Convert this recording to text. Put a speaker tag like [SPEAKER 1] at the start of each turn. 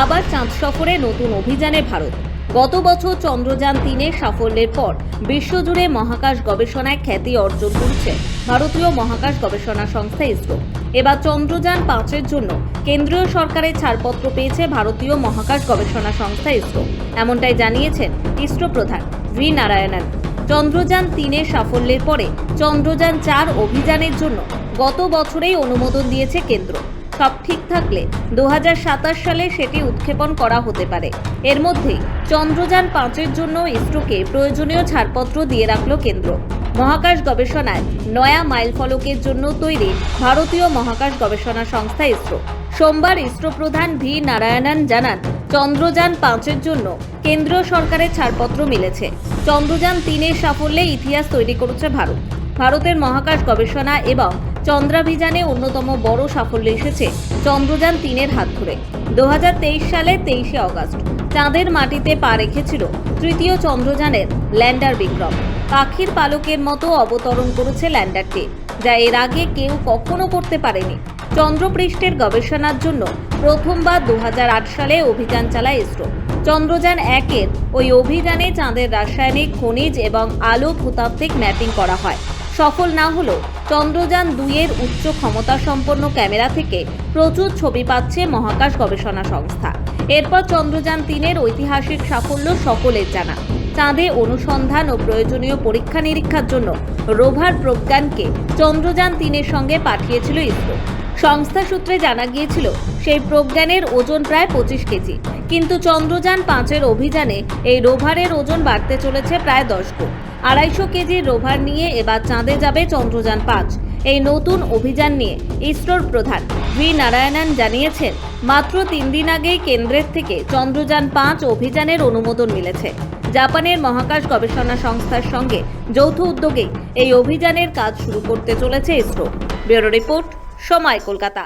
[SPEAKER 1] আবার চাঁদ সফরে নতুন অভিযানে ভারত। গত বছর চন্দ্রযান তিনের সাফল্যের পর বিশ্বজুড়ে মহাকাশ গবেষণায় খ্যাতি অর্জন করছে ভারতীয় মহাকাশ গবেষণা সংস্থা ইসরো। এবার চন্দ্রযান পাঁচের জন্য কেন্দ্রীয় সরকারের ছাড়পত্র পেয়েছে ভারতীয় মহাকাশ গবেষণা সংস্থা ইসরো। এমনটাই জানিয়েছেন ইসরো প্রধান ভি নারায়ণন। চন্দ্রযান তিনের সাফল্যের পরে চন্দ্রযান চার অভিযানের জন্য গত বছরেই অনুমোদন দিয়েছে কেন্দ্র। সব ঠিক থাকলে দু হাজার সাতাশ সালে সেটি উৎক্ষেপণ করা হতে পারে। এর মধ্যেই চন্দ্রযান পাঁচের জন্য ইসরোকে প্রয়োজনীয় ছাড়পত্র দিয়ে রাখল কেন্দ্র। মহাকাশ গবেষণায় নয়া মাইল ফলকের জন্য তৈরি ভারতীয় মহাকাশ গবেষণা সংস্থা ইসরো। সোমবার ইসরো প্রধান ভি নারায়ণন জানান, চন্দ্রযান পাঁচের জন্য কেন্দ্রীয় সরকারের ছাড়পত্র মিলেছে। চন্দ্রযান তিনের সাফল্যে ইতিহাস তৈরি করেছে ভারত। ভারতের মহাকাশ গবেষণা এবং চন্দ্রাভিযানে অন্যতম বড় সাফল্য এসেছে চন্দ্রযান তিনের হাত ধরে। দু হাজার তেইশ সালে তেইশে অগস্ট চাঁদের মাটিতে পা রেখেছিল তৃতীয় চন্দ্রযানের ল্যান্ডার বিক্রম। পাখির পালকের মতো অবতরণ করেছে ল্যান্ডারটি যা এর আগে কেউ কখনো করতে পারেনি। চন্দ্রপৃষ্ঠের গবেষণার জন্য প্রথমবার দু হাজার আট সালে অভিযান চালায় ইসরো। চন্দ্রযান একের ওই অভিযানে চাঁদের রাসায়নিক, খনিজ এবং আলো ভূতাত্ত্বিক ম্যাপিং করা হয়। সফল না হলেও চন্দ্রযান দুইয়ের উচ্চ ক্ষমতা সম্পন্ন ক্যামেরা থেকে প্রচুর ছবি পাচ্ছে মহাকাশ গবেষণা সংস্থা। এরপর চন্দ্রযান তিনের ঐতিহাসিক সাফল্য সকলের জানা। চাঁদে অনুসন্ধান ও প্রয়োজনীয় পরীক্ষা নিরীক্ষার জন্য রোভার প্রজ্ঞানকে চন্দ্রযান তিনের সঙ্গে পাঠিয়েছিল ইসরো। সংস্থা সূত্রে জানা গিয়েছিল, সেই প্রজ্ঞানের ওজন প্রায় পঁচিশ কেজি। কিন্তু চন্দ্রযান পাঁচের অভিযানে এই রোভারের ওজন বাড়তে চলেছে প্রায় দশ গুণ। আড়াইশো কেজির রোভার নিয়ে এবার চাঁদে যাবে চন্দ্রযান পাঁচ। এই নতুন অভিযান নিয়ে ইসরোর প্রধান ভি নারায়ণন জানিয়েছেন, মাত্র তিন দিন আগেই কেন্দ্রের থেকে চন্দ্রযান পাঁচ অভিযানের অনুমোদন মিলেছে। জাপানের মহাকাশ গবেষণা সংস্থার সঙ্গে যৌথ উদ্যোগে এই অভিযানের কাজ শুরু করতে চলেছে ইসরো। ব্যুরো রিপোর্ট, সময় কলকাতা।